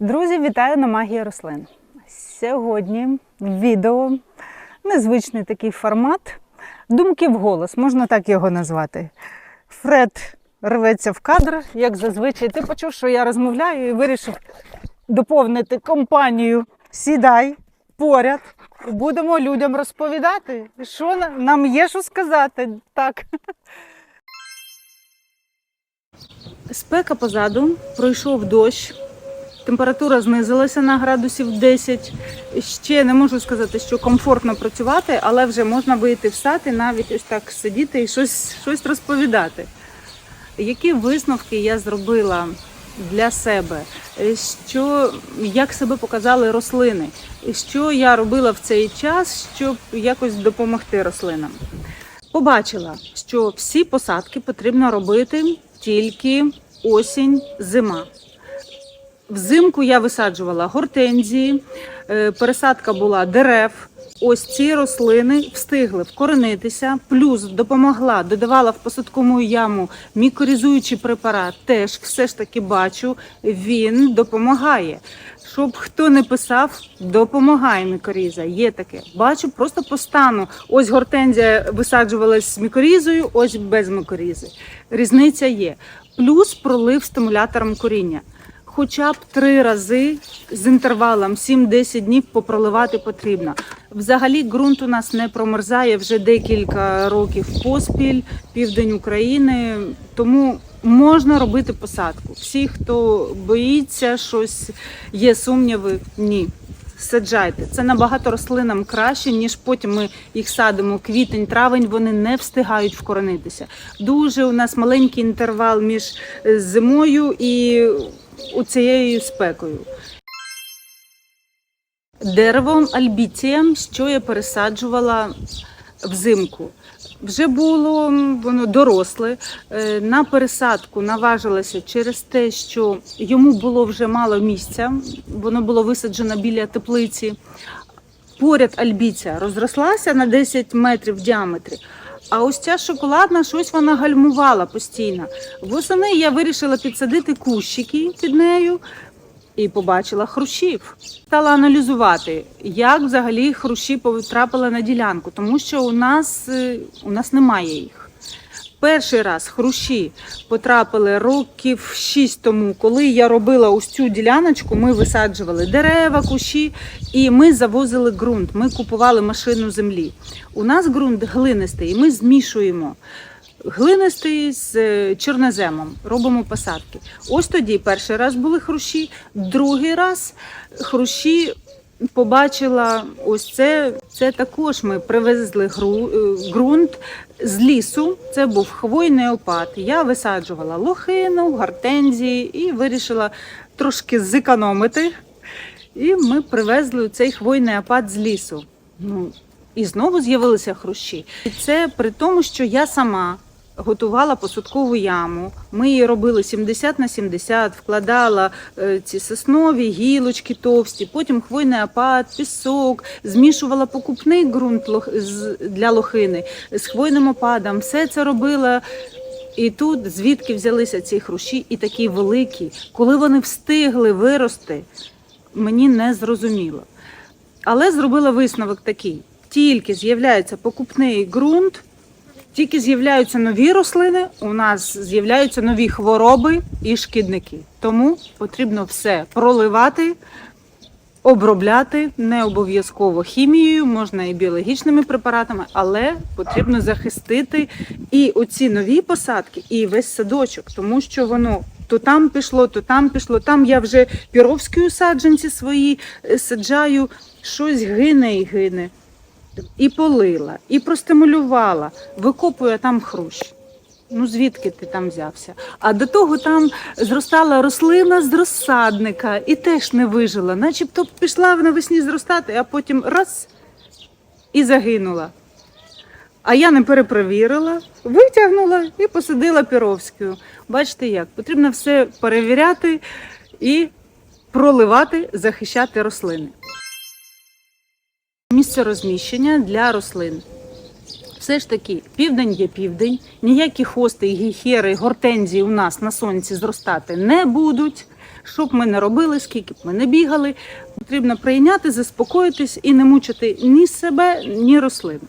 Друзі, вітаю на магії рослин. Сьогодні відео незвичний такий формат. Думки в голос, можна так його назвати. Фред рветься в кадр, як зазвичай. Ти почув, що я розмовляю і вирішив доповнити компанію. Сідай поряд. Будемо людям розповідати, що нам є що сказати. Так. Спека позаду, пройшов дощ. Температура знизилася на градусів 10. Ще не можу сказати, що комфортно працювати, але вже можна вийти в сад і навіть ось так сидіти і щось, щось розповідати. Які висновки я зробила для себе? Що, як себе показали рослини? Що я робила в цей час, щоб якось допомогти рослинам? Побачила, що всі посадки потрібно робити тільки осінь, зима. Взимку я висаджувала гортензії, е, пересадка була дерев. Ось ці рослини встигли вкоренитися, плюс допомогла, додавала в посадкову яму мікорізуючий препарат. Теж все ж таки бачу, він допомагає. Щоб хто не писав, допомагає мікоріза. Є таке. Бачу просто по стану. Ось гортензія висаджувалась з мікорізою, ось без мікорізи. Різниця є. Плюс пролив стимулятором коріння хоча б три рази з інтервалом 7-10 днів попроливати потрібно. Взагалі ґрунт у нас не промерзає вже декілька років поспіль, південь України, тому можна робити посадку. Всі, хто боїться щось, є сумніви, ні. Саджайте. Це набагато рослинам краще, ніж потім ми їх садимо квітень, травень, вони не встигають вкоренитися. Дуже у нас маленький інтервал між е, зимою і цією спекою. Дерево альбіція, що я пересаджувала взимку. Вже було воно доросле. Е, На пересадку наважилася через те, що йому було вже мало місця. Воно було висаджено біля теплиці. Поряд альбіція розрослася на 10 метрів в діаметрі. А ось ця шоколадна щось вона гальмувала постійно. Восени я вирішила підсадити кущики під нею і побачила хрущів. Стала аналізувати, як взагалі хрущі потрапили на ділянку, тому що у нас, е, у нас немає їх. Перший раз хрущі потрапили років 6 тому, коли я робила ось цю діляночку. Ми висаджували дерева, кущі, і ми завозили ґрунт. Ми купували машину землі. У нас ґрунт глинистий, і ми змішуємо глинистий з е, чорноземом. Робимо посадки. Ось тоді перший раз були хрущі, другий раз хрущі. Побачила ось це. Це також ми привезли гру, е, ґрунт з лісу. Це був хвойний опад. Я висаджувала лохину, гортензії і вирішила трошки зекономити. І ми привезли цей хвойний опад з лісу. Ну, і знову з'явилися хрущі. І це при тому, що я сама готувала посадкову яму. Ми її робили 70 на 70, вкладала е, ці соснові, гілочки товсті, потім хвойний опад, пісок, змішувала покупний ґрунт для лохини з хвойним опадом. Все це робила. І тут звідки взялися ці хрущі, і такі великі, коли вони встигли вирости, мені не зрозуміло. Але зробила висновок такий: тільки з'являється покупний ґрунт, тільки з'являються нові рослини, у нас з'являються нові хвороби і шкідники. Тому потрібно все проливати, обробляти, не обов'язково хімією, можна і біологічними препаратами, але потрібно захистити і оці нові посадки, і весь садочок, тому що воно. То там пішло, то там пішло. Там я вже піровські саджанці свої е, саджаю, щось гине і гине. І полила, і простимулювала, викопую а там хрущ. Ну звідки ти там взявся? А до того там зростала рослина з розсадника і теж не вижила, начебто пішла навесні зростати, а потім раз і загинула. А я не перепровірила, витягнула і посадила піровською. Бачите як? Потрібно все перевіряти і проливати, захищати рослини. Місце розміщення для рослин. Все ж таки, південь є південь, ніякі хости, гіхери, гортензії у нас на сонці зростати не будуть. Що б ми не робили, скільки б ми не бігали, потрібно прийняти, заспокоїтись і не мучити ні себе, ні рослин.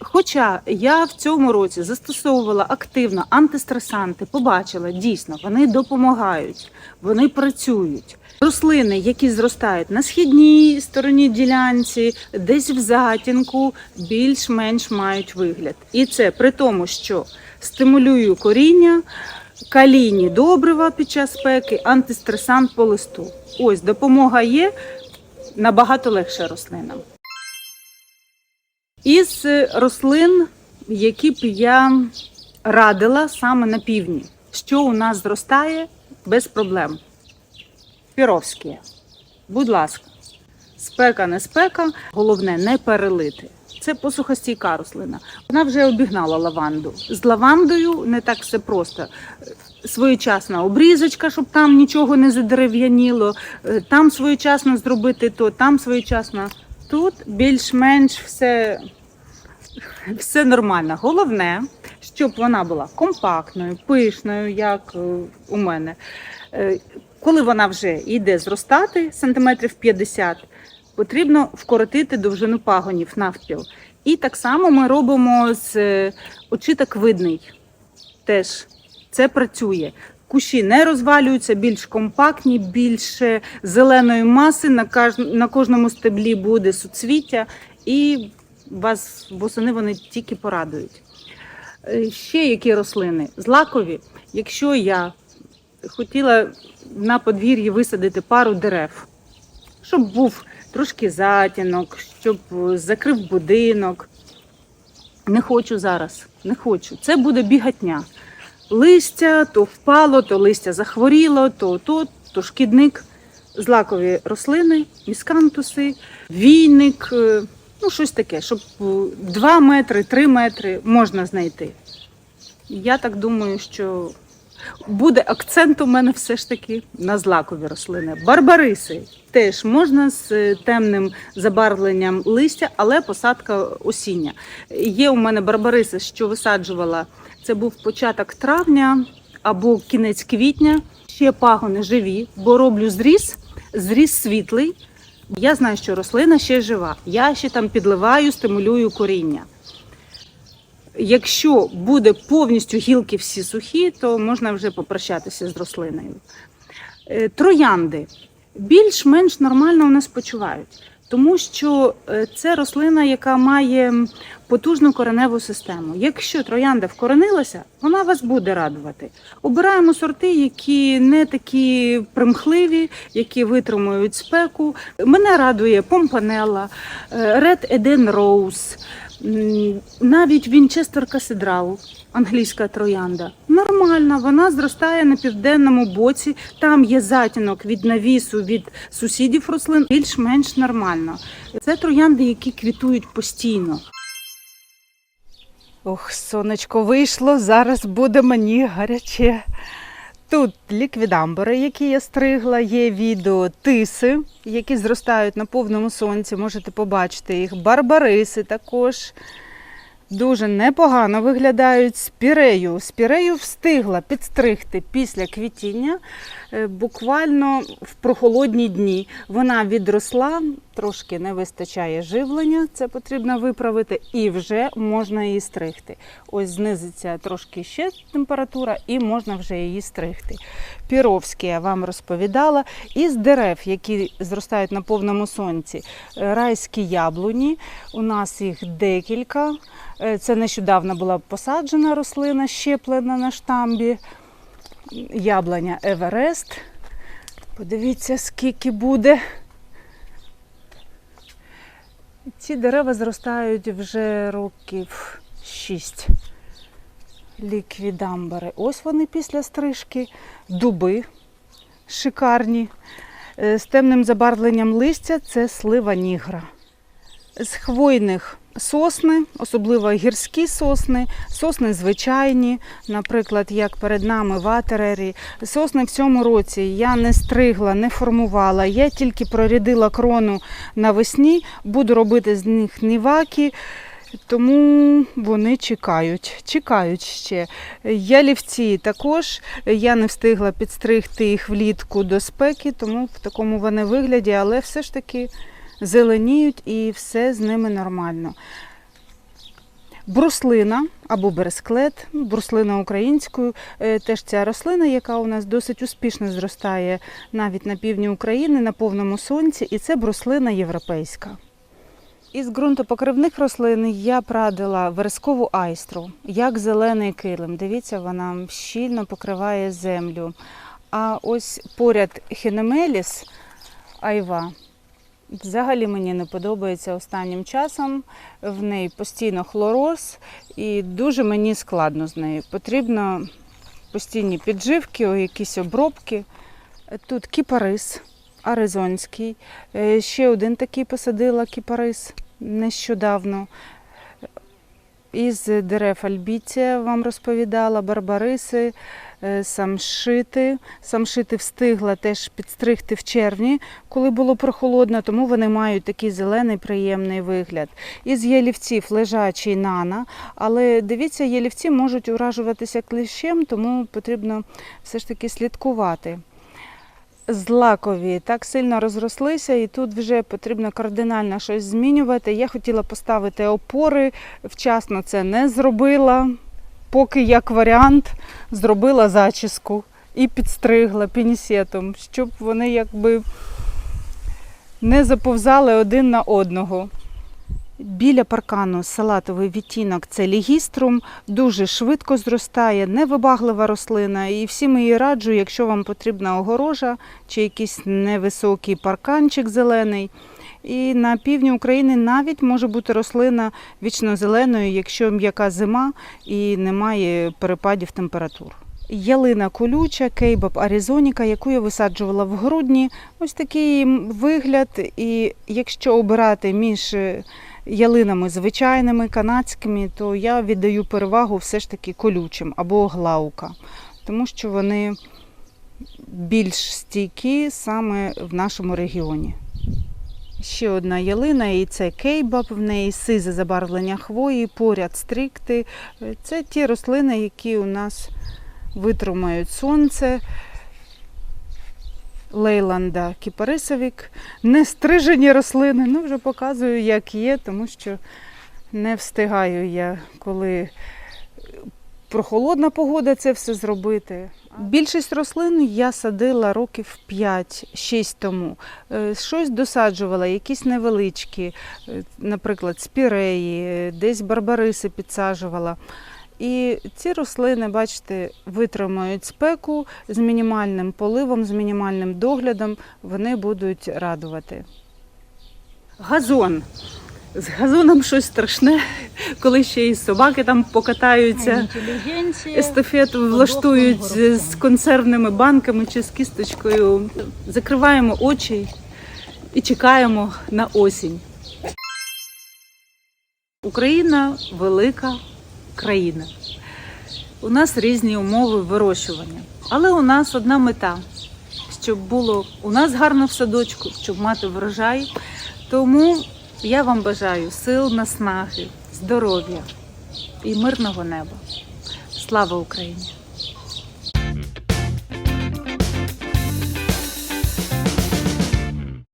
Хоча я в цьому році застосовувала активно антистресанти, побачила дійсно, вони допомагають, вони працюють. Рослини, які зростають на східній стороні ділянці, десь в затінку, більш-менш мають вигляд. І це при тому, що стимулюю коріння, калійні добрива під час спеки, антистресант по листу. Ось допомога є набагато легше рослинам. Із рослин, які б я радила саме на півдні, що у нас зростає без проблем. Піровські. Будь ласка, спека не спека, головне не перелити. Це посухостійка рослина. Вона вже обігнала лаванду. З лавандою не так все просто. Своєчасна обрізочка, щоб там нічого не задерев'яніло, е, там своєчасно зробити то, там своєчасно. Тут більш-менш все, все нормально. Головне, щоб вона була компактною, пишною, як е, у мене. Коли вона вже йде зростати сантиметрів 50, потрібно вкоротити довжину пагонів навпіл. І так само ми робимо з е, очиток видний. Теж це працює. Кущі не розвалюються, більш компактні, більше зеленої маси. На кожному стеблі буде суцвіття, і вас восени вони тільки порадують. Е, Ще які рослини? Злакові. Якщо я хотіла на подвір'ї висадити пару дерев, щоб був трошки затінок, щоб е, закрив будинок. Не хочу зараз, не хочу. Це буде бігатня. Листя то впало, то листя захворіло, то то, то шкідник. Злакові рослини, міскантуси, війник, е, ну щось таке, щоб 2 метри, 3 метри можна знайти. Я так думаю, що буде акцент у мене все ж таки на злакові рослини. Барбариси теж можна з е, темним забарвленням листя, але посадка осіння. Є у мене барбариси, що висаджувала. Це був початок травня або кінець квітня. Ще пагони живі, бо роблю зріз, зріз світлий. Я знаю, що рослина ще жива. Я ще там підливаю, стимулюю коріння. Якщо буде повністю гілки всі сухі, то можна вже попрощатися з рослиною. Е, Троянди більш-менш нормально у нас почувають, тому що е, це рослина, яка має потужну кореневу систему. Якщо троянда вкоренилася, вона вас буде радувати. Обираємо сорти, які не такі примхливі, які витримують спеку. Мене радує помпанела, е, Red Eden Rose, навіть Вінчестер Касідрал, англійська троянда. Нормальна, вона зростає на південному боці. Там є затінок від навісу від сусідів рослин, більш-менш нормально. Це троянди, які квітують постійно. Ох, сонечко вийшло, зараз буде мені гаряче. Тут ліквідамбори, які я стригла, є відео тиси, які зростають на повному сонці. Можете побачити їх. Барбариси також дуже непогано виглядають. Спірею. Спірею встигла підстригти після квітіння, е, буквально в прохолодні дні. Вона відросла, трошки не вистачає живлення, це потрібно виправити, і вже можна її стригти. Ось знизиться трошки ще температура, і можна вже її стригти. Піровські я вам розповідала. Із дерев, які зростають на повному сонці, е, райські яблуні. У нас їх декілька. Е, Це нещодавно була посаджена рослина, щеплена на штамбі. Яблуня Еверест. Подивіться, скільки буде. Ці дерева зростають вже років 6. Ліквідамбери. Ось вони після стрижки, дуби шикарні. Е, З темним забарвленням листя це слива нігра. З хвойних сосни, особливо гірські сосни, сосни звичайні, наприклад, як перед нами в Атерері. Сосни в цьому році я не стригла, не формувала. Я тільки прорядила крону навесні, буду робити з них ніваки. Тому вони чекають, чекають ще. Ялівці також. Я не встигла підстригти їх влітку до спеки, тому в такому вони вигляді, але все ж таки зеленіють і все з ними нормально. Бруслина або бересклет, бруслина українською, е, теж ця рослина, яка у нас досить успішно зростає навіть на півдні України на повному сонці, і це бруслина європейська. Із ґрунтопокривних рослин я прадила верескову айстру, як зелений килим. Дивіться, вона щільно покриває землю. А ось поряд хінемеліс айва. Взагалі мені не подобається останнім часом. В неї постійно хлороз і дуже мені складно з нею. Потрібно постійні підживки, якісь обробки. Тут кіпарис аризонський. Е, Ще один такий посадила кіпарис нещодавно. Із дерев альбіція вам розповідала, барбариси, е, самшити. Самшити встигла теж підстригти в червні, коли було прохолодно, тому вони мають такий зелений приємний вигляд. Із ялівців лежачий нана, але дивіться, ялівці можуть уражуватися кліщем, тому потрібно все ж таки слідкувати. Злакові так сильно розрослися, і тут вже потрібно кардинально щось змінювати. Я хотіла поставити опори, вчасно це не зробила. Поки як варіант зробила зачіску і підстригла пінісетом, щоб вони якби не заповзали один на одного. Біля паркану салатовий відтінок це лігіструм, дуже швидко зростає, невибаглива рослина. І всім її раджу, якщо вам потрібна огорожа чи якийсь невисокий парканчик зелений. І на півдні України навіть може бути рослина вічно зеленою, якщо м'яка зима і немає перепадів температур. Ялина колюча, кейбаб аризоніка, яку я висаджувала в грудні. Ось такий вигляд. І якщо обирати між ялинами звичайними, канадськими, то я віддаю перевагу все ж таки колючим або глаука, тому що вони більш стійкі саме в нашому регіоні. Ще одна ялина, і це кейбаб, в неї сизе забарвлення хвої, поряд стрикти. Це ті рослини, які у нас витримають сонце. Лейланда кіпарисовік. Не стрижені рослини, ну вже показую, як є, тому що не встигаю я, коли прохолодна погода, це все зробити. Більшість рослин я садила років 5-6 тому. Е, Щось досаджувала, якісь невеличкі, е, наприклад, спіреї, десь барбариси підсаджувала. І ці рослини, бачите, витримають спеку з мінімальним поливом, з мінімальним доглядом, вони будуть радувати. Газон. З газоном щось страшне, коли ще і собаки там покатаються. Естафету влаштують з консервними банками чи з кісточкою. Закриваємо очі і чекаємо на осінь. Україна велика країна. У нас різні умови вирощування. Але у нас одна мета, щоб було у нас гарно в садочку, щоб мати врожай. Тому я вам бажаю сил, наснаги, здоров'я і мирного неба. Слава Україні!